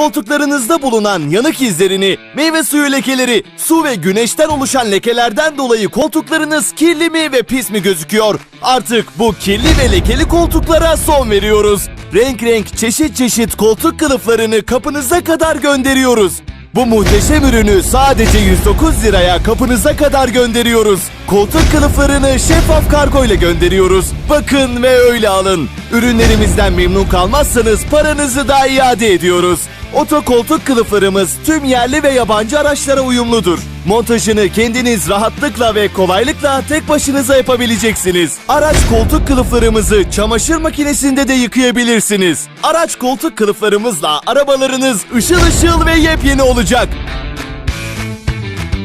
koltuklarınızda bulunan yanık izlerini, meyve suyu lekeleri, su ve güneşten oluşan lekelerden dolayı koltuklarınız kirli mi ve pis mi gözüküyor? Artık bu kirli ve lekeli koltuklara son veriyoruz. Renk renk çeşit çeşit koltuk kılıflarını kapınıza kadar gönderiyoruz. Bu muhteşem ürünü sadece 109 liraya kapınıza kadar gönderiyoruz. Koltuk kılıflarını şeffaf kargo ile gönderiyoruz. Bakın ve öyle alın. Ürünlerimizden memnun kalmazsanız paranızı da iade ediyoruz. Oto koltuk kılıflarımız tüm yerli ve yabancı araçlara uyumludur. Montajını kendiniz rahatlıkla ve kolaylıkla tek başınıza yapabileceksiniz. Araç koltuk kılıflarımızı çamaşır makinesinde de yıkayabilirsiniz. Araç koltuk kılıflarımızla arabalarınız ışıl ışıl ve yepyeni olacak.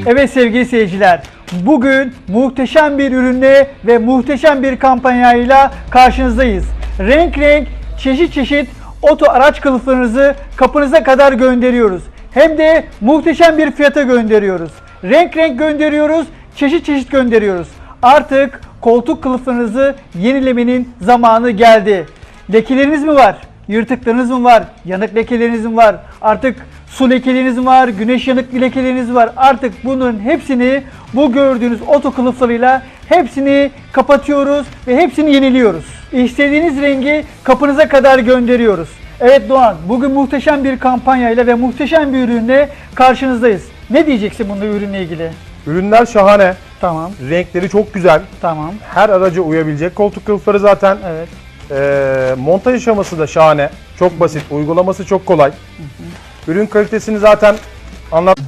Evet sevgili seyirciler, bugün muhteşem bir ürünle ve muhteşem bir kampanyayla karşınızdayız. Renk renk, çeşit çeşit oto araç kılıflarınızı kapınıza kadar gönderiyoruz. Hem de muhteşem bir fiyata gönderiyoruz. Renk renk gönderiyoruz, çeşit çeşit gönderiyoruz. Artık koltuk kılıflarınızı yenilemenin zamanı geldi. Lekeleriniz mi var? Yırtıklarınız mı var? Yanık lekeleriniz mi var? Artık su lekeleriniz var? Güneş yanık lekeleriniz var? Artık bunların hepsini bu gördüğünüz oto kılıflarıyla hepsini kapatıyoruz ve hepsini yeniliyoruz. İstediğiniz rengi kapınıza kadar gönderiyoruz. Evet Doğan, bugün muhteşem bir kampanyayla ve muhteşem bir ürünle karşınızdayız. Ne diyeceksin bununla ürünle ilgili? Ürünler şahane. Tamam, Renkleri çok güzel. tamam. Her araca uyabilecek koltuk kılıfları zaten. Evet. Ee, montaj aşaması da şahane. Çok basit. Uygulaması çok kolay. Ürün kalitesini zaten anlat